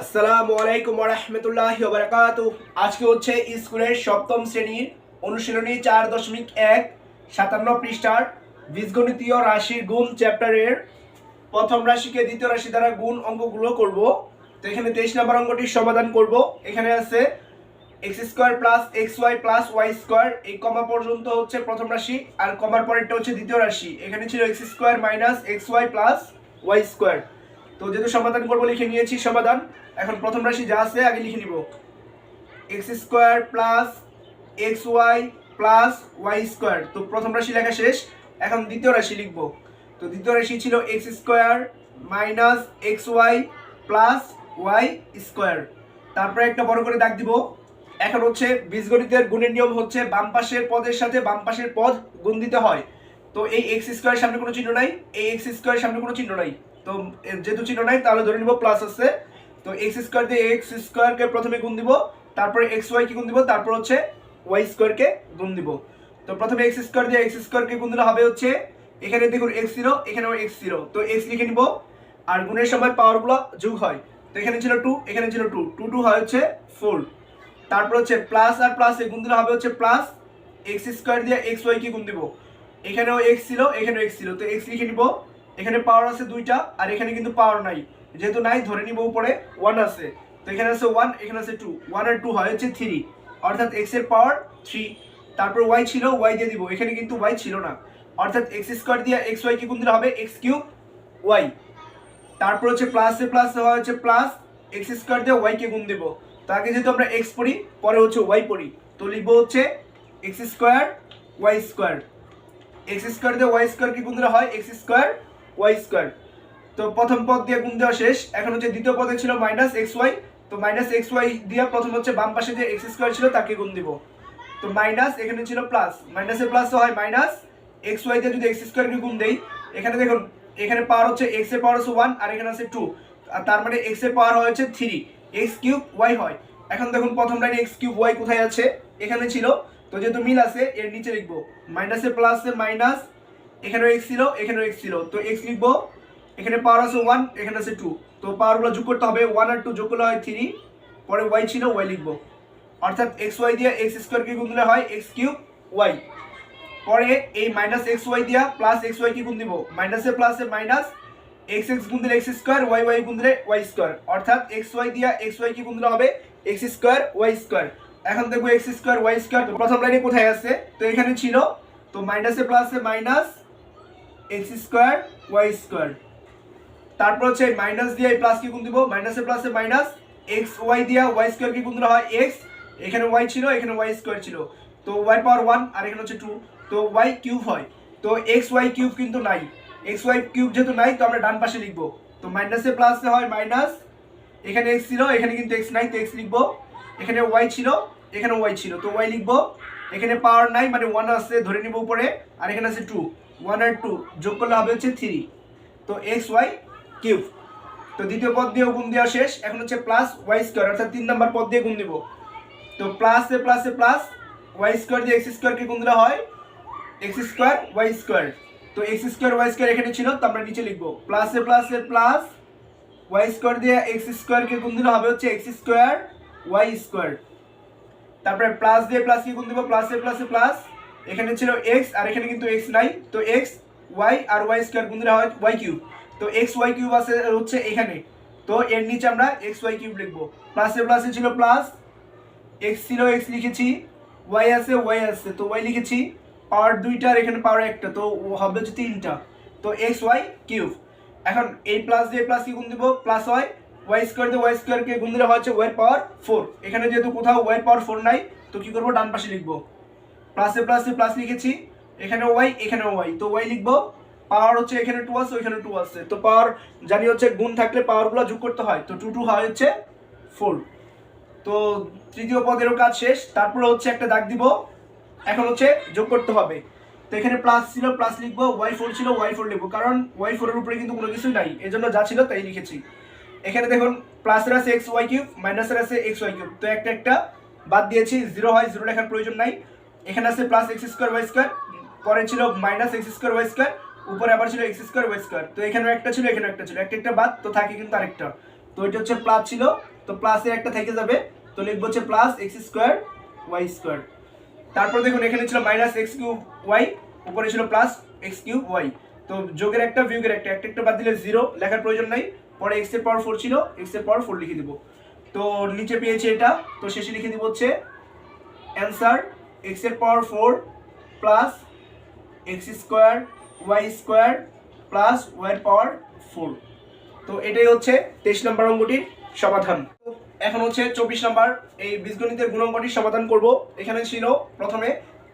আসসালামু আলাইকুম রহমতুল্লাহ বারকাত আজকে হচ্ছে স্কুলের সপ্তম শ্রেণির অনুশীলনী চার দশমিক এক, সাতান্ন পৃষ্ঠার বীজগণিতীয় রাশির গুণ চ্যাপ্টারের প্রথম রাশিকে দ্বিতীয় রাশি দ্বারা গুণ অঙ্কগুলো করব। তো এখানে তেইশ নম্বর অঙ্কটির সমাধান করব। এখানে আছে x square plus x y plus y square এই কমা পর্যন্ত হচ্ছে প্রথম রাশি আর কমার পরেরটা হচ্ছে দ্বিতীয় রাশি। এখানে ছিল x square minus x y plus y square তো যেহেতু সমাধান করব, লিখে নিয়েছি সমাধান। এখন প্রথম রাশি যা আছে, আগে লিখে নিব। X square plus x y plus y square তো প্রথম রাশি লেখা শেষ, এখন দ্বিতীয় রাশি লিখব। তো দ্বিতীয় রাশি ছিল x square minus x y plus y square তারপরে একটা বড় করে দাগ দিব। এখন হচ্ছে বীজগণিতের গুণের নিয়ম হচ্ছে বাম পাশের পদের সাথে বাম পাশের পদ গুণ দিতে হয়। তো এই এক্স স্কোয়ারের সামনে কোনো চিহ্ন নাই, এই এক্স স্কোয়ারের সামনে কোনো চিহ্ন নাই। তো যেহেতু চিহ্ন নাই, তাহলে ধরে নিব প্লাস আছে। তো এক্স স্কোয়ার দিয়ে এক্স স্কোয়ারকে প্রথমে গুণ দিব, তারপরে এক্স ওয়াই কে গুণ দিব, তারপর হচ্ছে ওয়াই স্কোয়ারকে গুণ দিব। তো প্রথমে এক্স স্কোয়ার দিয়ে এক্স স্কোয়ারকে গুণ দিলে হবে হচ্ছে, এখানে দেখুন এক্স জিরো এখানেও এক্স জিরো তো এক্স লিখে নিব, আর গুণের সময় পাওয়ারগুলো যোগ হয়। তো এখানে ছিল টু এখানে ছিল টু টু টু হয় হচ্ছে ফোর তারপর হচ্ছে প্লাস আর প্লাস এ গুণ দিলে হবে হচ্ছে প্লাস এক্স স্কোয়ার দিয়ে এক্স ওয়াই কে গুণ দিব। এখানেও এক্স ছিল এখানেও এক্স ছিল তো এক্স লিখে নিব এখানে পাওয়ার আছে দুইটা, আর এখানে কিন্তু পাওয়ার নাই। যেহেতু নাই, ধরে নিব উপরে ওয়ান আছে। তো এখানে আছে ওয়ান এখানে আছে টু ওয়ান আর টু হয় হচ্ছে থ্রি অর্থাৎ এক্সের পাওয়ার থ্রি তারপর ওয়াই ছিল ওয়াই দিয়ে দিব। এখানে কিন্তু ওয়াই ছিল না। অর্থাৎ এক্স স্কোয়ার দিয়ে এক্স ওয়াই কি গুণ দিলে হবে? এক্স কিউব ওয়াই তারপর হচ্ছে প্লাসে প্লাস হয় হচ্ছে প্লাস এক্স স্কোয়ার দিয়ে ওয়াই কে গুণ দেবো। তো আগে যেহেতু আমরা এক্স পড়ি, পরে হচ্ছে ওয়াই পড়ি। তো লিখব হচ্ছে x square y square x square দিয়ে ওয়াই স্কোয়ার কি গুণ দিলে হয়? X square y square. তো প্রথম পদ দিয়ে গুণ দেওয়া শেষ। এখন হচ্ছে দ্বিতীয় পদে ছিল মাইনাস এক্স ওয়াই তো মাইনাস এক্স ওয়াই দিয়ে প্রথম হচ্ছে বাম পাশে যে এক্স স্কোয়ার ছিল তাকে গুণ দিব। তো মাইনাস এখানে ছিল প্লাস মাইনাসে প্লাস হয় মাইনাস এক্স ওয়াই দিয়ে যদি এক্স স্কোয়ারকে গুণ দেই, এখানে দেখুন, এখানে পাওয়ার হচ্ছে এক্সের পাওয়ার হচ্ছে ওয়ান আর এখানে আছে টু আর তার মানে এক্সের পাওয়ার হচ্ছে থ্রি এক্স কিউব ওয়াই হয়। এখন দেখুন প্রথম লাইনে এক্স কিউব ওয়াই কোথায় আছে? এখানে ছিল। তো যেহেতু মিল আছে, এর নিচে লিখব। মাইনাসে প্লাসে মাইনাস এখানেও এক্স ছিল এখানেও এক্স ছিল তো এক্স লিখব, এখানে পাওয়ার আছে ওয়ান এখানে আছে টু তো পাওয়ারগুলো যোগ করতে হবে ওয়ান আর টু যোগ করলে হয় থ্রি পরে ওয়াই ছিল ওয়াই লিখব। অর্থাৎ এক্স ওয়াই দিয়ে এক্স স্কোয়ারকে গুণ দিলে হয় এক্স কিউব ওয়াই পরে এই মাইনাস এক্স ওয়াই দিয়া প্লাস এক্স ওয়াই কি গুণ দিব। মাইনাসে প্লাসে মাইনাস এক্স এক্স গুণ দিলে এক্স স্কোয়ার ওয়াই ওয়াই গুণ দিলে ওয়াই স্কোয়ার অর্থাৎ এক্স ওয়াই দিয়া এক্স ওয়াই কি গুণ দিলে হবে এক্স স্কোয়ার ওয়াই স্কোয়ার এখন দেখব এক্স স্কোয়ার ওয়াই স্কোয়ার প্রথম লাইনে কোথায় আছে? তো এখানে ছিল, তো মাইনাসে প্লাসে minus x square y square তারপর হচ্ছে মাইনাস দিয়ে প্লাস কি গুণ দিব? মাইনাসে প্লাসে মাইনাস এক্স ওয়াই দিয়া ওয়াই স্কোয়ার কি গুণ দিলে হয়? এক্স এখানে ওয়াই ছিল, এখানে ওয়াই স্কোয়ার ছিল। তো ওয়াই পাওয়ার ওয়ান আর এখানে হচ্ছে টু তো ওয়াই কিউব হয়। তো এক্স ওয়াই কিউব কিন্তু নাই। এক্স ওয়াই কিউব যেহেতু নাই, তো আমরা ডান পাশে লিখব। তো মাইনাসে প্লাসে হয় মাইনাস এখানে এক্স ছিল, এখানে কিন্তু এক্স নাই, তো এক্স লিখব। এখানে ওয়াই ছিল এখানে ওয়াই ছিল। তো ওয়াই লিখব। এখানে পাওয়ার নাই মানে ওয়ান আছে, ধরে নিব উপরে, আর এখানে আছে টু ওয়ান আর টু যোগ করলে হবে হচ্ছে থ্রি তো এক্স ওয়াই কিউব তো দ্বিতীয় পদ দিয়েও গুণ দেওয়া শেষ। এখন হচ্ছে প্লাস ওয়াই স্কোয়ার অর্থাৎ তিন নাম্বার পদ দিয়ে গুণ দিব তো প্লাসে প্লাসে প্লাস ওয়াই স্কোয়ার দিয়ে এক্স স্কোয়ারকে গুণ দিলে হয় এক্স স্কোয়ার ওয়াই স্কোয়ার তো এক্স স্কোয়ার ওয়াই স্কোয়ার এখানে ছিল, তো আমরা নিচে লিখব। প্লাসে প্লাসে প্লাস ওয়াই স্কোয়ার দিয়ে এক্স স্কোয়ারকে গুণ দিলে হবে হচ্ছে এক্স স্কোয়ার ওয়াই স্কোয়ার তারপরে প্লাস দিয়ে প্লাস কি গুণ দিব প্লাসে প্লাসে প্লাস এখানে ছিল এক্স আর এখানে কিন্তু এক্স নাই। তো এক্স ওয়াই আর ওয়াই স্কোয়ার দিলে হয় ওয়াই কিউব তো এক্স ওয়াই কিউব আছে হচ্ছে এখানে। তো এর নিচে আমরা এক্স ওয়াই কিউব লিখব। প্লাসে প্লাসে ছিল প্লাস এক্স ছিল এক্স লিখেছি। ওয়াই আছে ওয়াই আছে। তো ওয়াই লিখেছি। পাওয়ার দুইটা আর এখানে পাওয়ার একটা। তো হবে হচ্ছে তিনটা। তো এক্স ওয়াই কিউব এখন এই প্লাস দিয়ে প্লাস কি গুণ দিব? প্লাস ওয়াই ওয়াই স্কোয়ার দিয়ে ওয়াই স্কোয়ারকে গুণ দিলে হচ্ছে ওয়াই পাওয়ার ফোর এখানে যেহেতু কোথাও ওয়াই পাওয়ার ফোর নাই, তো কি করব? ডান পাশে লিখব। প্লাসে প্লাসে প্লাস লিখেছি, এখানে ওয়াই এখানে ওয়াই তো ওয়াই লিখব পাওয়ার হচ্ছে এখানে টু আছে, ওইখানে টু আছে, তো পাওয়ার জানি হচ্ছে গুণ থাকলে পাওয়ারগুলো যোগ করতে হয়, তো টু টু হয় হচ্ছে ফোর তো তৃতীয় পদেরও কাজ শেষ, তারপরে হচ্ছে একটা দাগ দিব, এখন হচ্ছে যোগ করতে হবে। তো এখানে প্লাস ছিল প্লাস লিখব ওয়াই ফোর ছিল ওয়াই ফোর লিখব, কারণ ওয়াই ফোরের উপরে কিন্তু কোনো কিছুই নাই এই জন্য যা ছিল তাই লিখেছি। এখানে দেখুন প্লাসের আছে এক্স ওয়াই কিউব মাইনাসের আছে এক্স ওয়াই কিউব তো একটা একটা বাদ দিয়েছি জিরো হয় জিরো লেখার প্রয়োজন নাই। এখানে আছে plus x square y square পরে ছিল minus x square y square উপরে আবার ছিল এক্স স্কোয়ার ওয়াই স্কোয়ার তো এখানেও একটা ছিল এখানে একটা ছিল, একটা একটা বাদ, তো থাকে কিন্তু আরেকটা। তো এটা হচ্ছে প্লাস ছিল, তো প্লাসের একটা থেকে যাবে, তো লিখব হচ্ছে plus x square y square তারপর দেখুন, এখানে ছিল মাইনাস এক্স কিউব ওয়াই উপরে ছিল প্লাস এক্স কিউব ওয়াই তো যোগের একটা, বিয়োগের একটা একটা একটা বাদ দিলে জিরো লেখার প্রয়োজন নাই। পরে এক্সের পাওয়ার ফোর ছিল এক্সের পাওয়ার ফোর লিখে দিব। তো নিচে পেয়েছি এটা, তো শেষে লিখে দিব হচ্ছে অ্যান্সার এক্সের power four plus x square y square plus y power four তো এটাই হচ্ছে তেইশ নম্বর অঙ্কটির সমাধান। এখন হচ্ছে চব্বিশ নম্বর এই বীজগণিতের গুণাঙ্কটির সমাধান করব। এখানে ছিল প্রথমে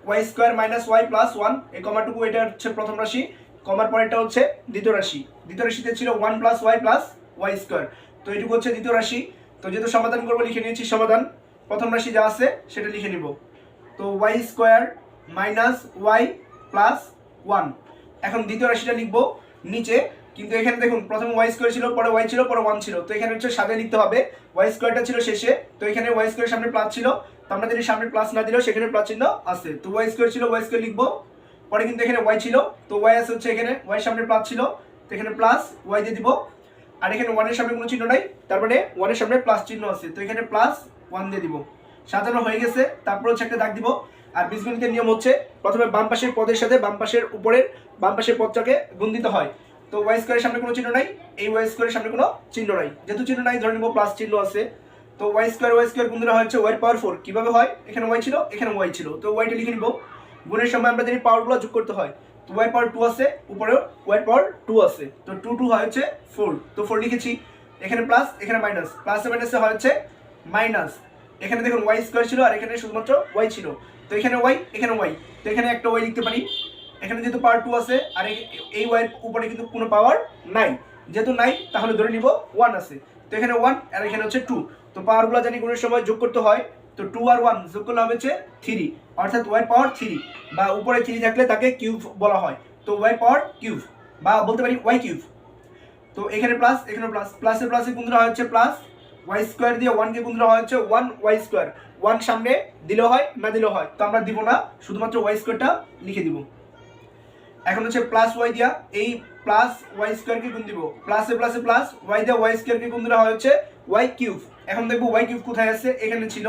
y square minus y plus one এই কমাটুকু এটা হচ্ছে প্রথম রাশি, কমার পরেরটা হচ্ছে দ্বিতীয় রাশি। দ্বিতীয় রাশিতে ছিল one plus y plus y square তো এটুকু হচ্ছে দ্বিতীয় রাশি। তো যেহেতু সমাধান করব, লিখে নিয়েছি সমাধান। প্রথম রাশি যা আছে, সেটা লিখে নিব। তো y square minus y plus one এখন দ্বিতীয় রাশিটা লিখব নিচে, কিন্তু এখানে দেখুন, প্রথমে ওয়াই স্কোয়ার ছিল, পরে ওয়াই ছিল, পরে ওয়ান ছিল। তো এখানে হচ্ছে সাথে লিখতে হবে ওয়াই স্কোয়ারটা ছিল শেষে, তো এখানে ওয়াই স্কোয়ার সামনে প্লাস ছিল। তো আমরা যদি সামনে প্লাস না দিলেও সেখানে প্লাস আছে। তো ওয়াই স্কোয়ার ছিল ওয়াই স্কোয়ার লিখব, পরে কিন্তু এখানে ওয়াই ছিল, তো ওয়াই আছে হচ্ছে এখানে ওয়াই সামনে প্লাস ছিল, তো এখানে প্লাস ওয়াই দিয়ে দিব। আর এখানে ওয়ানের সামনে কোনো চিহ্ন নাই, তার মানে ওয়ানের সামনে প্লাস চিহ্ন আছে, তো এখানে প্লাস ওয়ান দিয়ে দিব। সাজানো হয়ে গেছে, তারপর হচ্ছে একটা দাগ দিব। আর বীজগণিতের নিয়ম হচ্ছে প্রথমে বাম পাশের পদের সাথে বাম পাশের উপরের বাম পাশের পদটাকে গুণ দিতে হয়। তো ওয়াই স্কোয়ারের সামনে কোনো চিহ্ন নাই, এই ওয়াই স্কোয়ারের সামনে কোনো চিহ্ন নাই। যেহেতু চিহ্ন নাই, ধরে নিব প্লাস চিহ্ন আছে। তো ওয়াই স্কোয়ার ওয়াই স্কোয়ার গুণ দেওয়া হচ্ছে ওয়াই পাওয়ার ফোর কীভাবে হয়? এখানে ওয়াই ছিল, এখানে ওয়াই ছিল। তো ওয়াইটা লিখে নিব। গুণের সময় আমরা জানি পাওয়ারগুলো যোগ করতে হয়। তো ওয়াই পাওয়ার টু আছে, উপরেও ওয়াই পাওয়ার টু আছে। তো টু টু হয় হচ্ছে ফোর তো ফোর লিখেছি। এখানে প্লাস এখানে মাইনাস প্লাসে মাইনাসে হয় হচ্ছে মাইনাস এখানে দেখুন ওয়াই স্কোয়ার ছিল আর এখানে শুধুমাত্র ওয়াই ছিল। তো এখানে ওয়াই এখানে ওয়াই তো এখানে একটা ওয়াই লিখতে পারি। এখানে যেহেতু পাওয়ার টু আছে, আর এই- ওয়াইয়ের উপরে কিন্তু কোনো পাওয়ার নাই। যেহেতু নাই, তাহলে ধরে নিব ওয়ান আছে। তো এখানে ওয়ান আর এখানে হচ্ছে টু তো পাওয়ারগুলো জানি গুণের সময় যোগ করতে হয়। তো টু আর ওয়ান যোগ করলে হবে হচ্ছে থ্রি অর্থাৎ ওয়াই পাওয়ার থ্রি বা উপরে থ্রি থাকলে তাকে কিউব বলা হয়। তো ওয়াই পাওয়ার কিউব বা বলতে পারি ওয়াই কিউব তো এখানে প্লাস এখানে প্লাস প্লাসে প্লাসে গুণ দেওয়া হচ্ছে প্লাস ওয়াই স্কোয়ার দিয়ে ওয়ানকে গুণ দেওয়া হচ্ছে ওয়ান ওয়াই স্কোয়ার ওয়ান সামনে দিলেও হয়, না দিলেও হয়। তো আমরা দিব না, শুধুমাত্র ওয়াই স্কোয়ারটা লিখে দিব। এখন হচ্ছে প্লাস ওয়াই দিয়া, এই প্লাস ওয়াই স্কোয়ারকে গুণ দিব। প্লাসে প্লাসে প্লাস ওয়াই দিয়া ওয়াই স্কোয়ারকে গুণ দেওয়া হচ্ছে ওয়াই কিউব এখন দেখব ওয়াই কিউব কোথায় আছে? এখানে ছিল।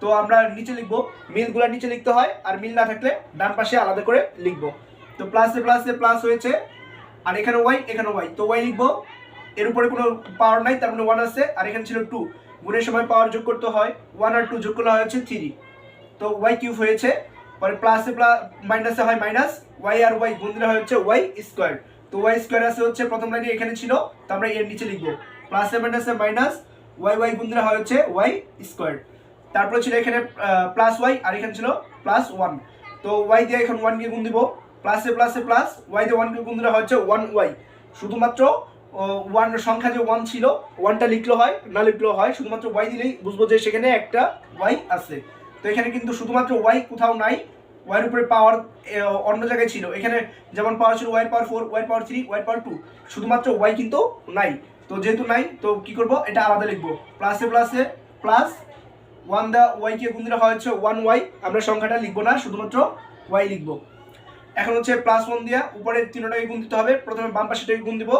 তো আমরা নিচে লিখব। মিলগুলো নিচে লিখতে হয়, আর মিল না থাকলে ডান পাশে আলাদা করে লিখব। তো প্লাসে প্লাসে প্লাস হয়েছে, আর এখানে ওয়াই এখানে ওয়াই তো ওয়াই লিখব এর উপরে কোনো পাওয়ার নাই, তার মানে ওয়ান আছে, আর এখানে ছিল টু গুণের সময় পাওয়ার যোগ করতে হয় ওয়ান আর টু যোগ করলে হয় হচ্ছে থ্রি তো ওয়াই কিউব হয়েছে, পরে প্লাসে প্লাস মাইনাসে হয় মাইনাস ওয়াই আর ওয়াই গুণ দিলে হয় হচ্ছে ওয়াই স্কোয়ার তো ওয়াই স্কোয়ার আছে হচ্ছে প্রথম লাইনে এখানে ছিল, তো আমরা এর নিচে লিখব। প্লাসে মাইনাসে মাইনাস ওয়াই ওয়াই গুণ দিলে হয় হচ্ছে ওয়াই স্কোয়ার তারপরে ছিল এখানে প্লাস ওয়াই আর এখানে ছিল প্লাস ওয়ান তো ওয়াই দিয়ে এখন ওয়ানকে গুণ দিব। প্লাসে প্লাসে প্লাস ওয়াই দিয়ে ওয়ানকে গুণ দিলে হচ্ছে ওয়ান ওয়াই শুধুমাত্র ওয়ান সংখ্যা যে ওয়ান ছিল ওয়ানটা লিখলেও হয়, না লিখলো হয়, শুধুমাত্র ওয়াই দিলেই বুঝব যে সেখানে একটা ওয়াই আছে। তো এখানে কিন্তু শুধুমাত্র ওয়াই কোথাও নাই ওয়াইয়ের উপরে পাওয়ার অন্য জায়গায় ছিল। এখানে যেমন পাওয়ার ছিল y power four y power three y power two শুধুমাত্র ওয়াই কিন্তু নাই। তো যেহেতু নাই, তো কি করব? এটা আলাদা লিখব। প্লাসে প্লাসে প্লাস ওয়ান দা ওয়াইকে গুণ দিলে হয় হচ্ছে ওয়ান ওয়াই আমরা সংখ্যাটা লিখব না, শুধুমাত্র ওয়াই লিখব। এখন হচ্ছে প্লাস ওয়ান দিয়া উপরে তিনটাকে গুণ দিতে হবে, প্রথমে বাম পাশেটাকে গুণ দিব।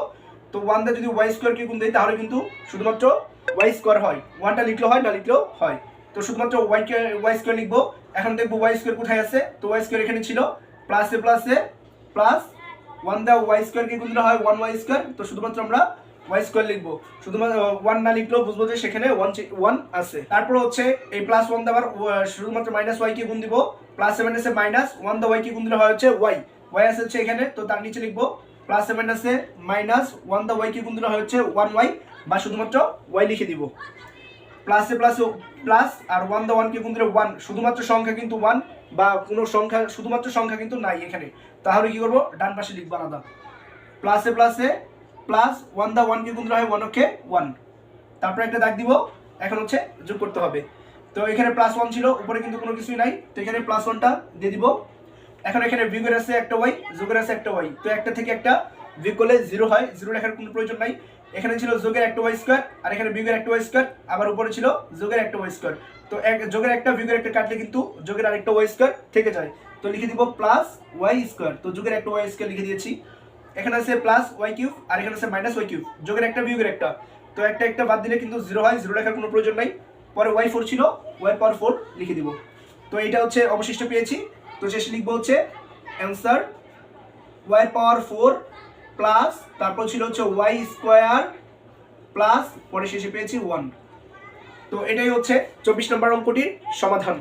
তো ওয়ান দা যদি ওয়াই স্কোয়ারকে গুণ দেয় তাহলে কিন্তু শুধুমাত্র ওয়াই স্কোয়ার হয়। ওয়ানটা লিখলেও হয়, না লিখলেও হয়। তো শুধুমাত্র ওয়াইকে ওয়াই স্কোয়ার লিখব। এখন দেখব ওয়াই স্কোয়ার কোথায় আছে? তো ওয়াই স্কোয়ার এখানে ছিল। প্লাসে প্লাসে প্লাস ওয়ান দা ওয়াই স্কোয়ারকে গুণ দিলে হয় ওয়ান ওয়াই স্কোয়ার তো শুধুমাত্র আমরা ওয়াই স্কোয়ার লিখব। শুধুমাত্র ওয়ান না লিখলেও বুঝব যে সেখানে ওয়ান ওয়ান আছে। তারপর হচ্ছে এই প্লাস ওয়ান দাবার শুধুমাত্র মাইনাস ওয়াইকে গুণ দিব। প্লাসে মাইনাসে মাইনাস ওয়ান দা ওয়াইকে গুণ দিলে হয় হচ্ছে ওয়াই ওয়াই আছে হচ্ছে এখানে, তো তার নিচে লিখব প্লাসে মাইনাসে মাইনাস ওয়ান দা ওয়াইকে গুণ দিলে হচ্ছে ওয়ান ওয়াই বা শুধুমাত্র ওয়াই লিখে দিব। প্লাসে প্লাসে প্লাস আর ওয়ান দা ওয়ানকে গুণ দিলে ওয়ান শুধুমাত্র সংখ্যা কিন্তু ওয়ান বা কোনো সংখ্যা, শুধুমাত্র সংখ্যা কিন্তু নাই এখানে। তাহলে কি করব? ডান পাশে লিখব আলাদা। প্লাসে প্লাসে প্লাস ওয়ান দা ওয়ানকে গুণ দিলে হয় ওয়ান ওকে ওয়ান তারপরে একটা দাগ দিব, এখন হচ্ছে যোগ করতে হবে। তো এখানে প্লাস ওয়ান ছিল, উপরে কিন্তু কোনো কিছুই নাই। তো এখানে প্লাস ওয়ানটা দিয়ে দিব। এখন এখানে বিয়োগের আছে একটা ওয়াই যোগের আছে একটা ওয়াই তো একটা থেকে একটা বিয়োগ করলে জিরো হয় জিরো লেখার কোনো প্রয়োজন নাই। এখানে ছিল যোগের একটা ওয়াই স্কোয়ার আর এখানে বিয়োগের একটা ওয়াই স্কোয়ার আবার উপরে ছিল যোগের একটা ওয়াই স্কোয়ার তো এক যোগের একটা বিয়োগের একটা কাটলে কিন্তু যোগের আরেকটা ওয়াই স্কোয়ার থেকে যায়। তো লিখে দিব প্লাস ওয়াই স্কোয়ার তো যোগের একটা ওয়াই স্কোয়ার লিখে দিয়েছি। এখানে আছে প্লাস ওয়াই কিউব আর এখানে আছে মাইনাস ওয়াই কিউব যোগের একটা বিয়োগের একটা। তো একটা একটা বাদ দিলে কিন্তু জিরো হয় জিরো লেখার কোনো প্রয়োজন নাই। পরে ওয়াই ফোর ছিল ওয়াই পাওয়ার ফোর লিখে দিব। তো এইটা হচ্ছে অবশিষ্ট পেয়েছি। তো শেষে লিখব হচ্ছে answer y power four plus তারপর ছিল হচ্ছে ওয়াই স্কোয়ার প্লাস পরে শেষে পেয়েছি ওয়ান তো এটাই হচ্ছে চব্বিশ নম্বর অঙ্কটির সমাধান।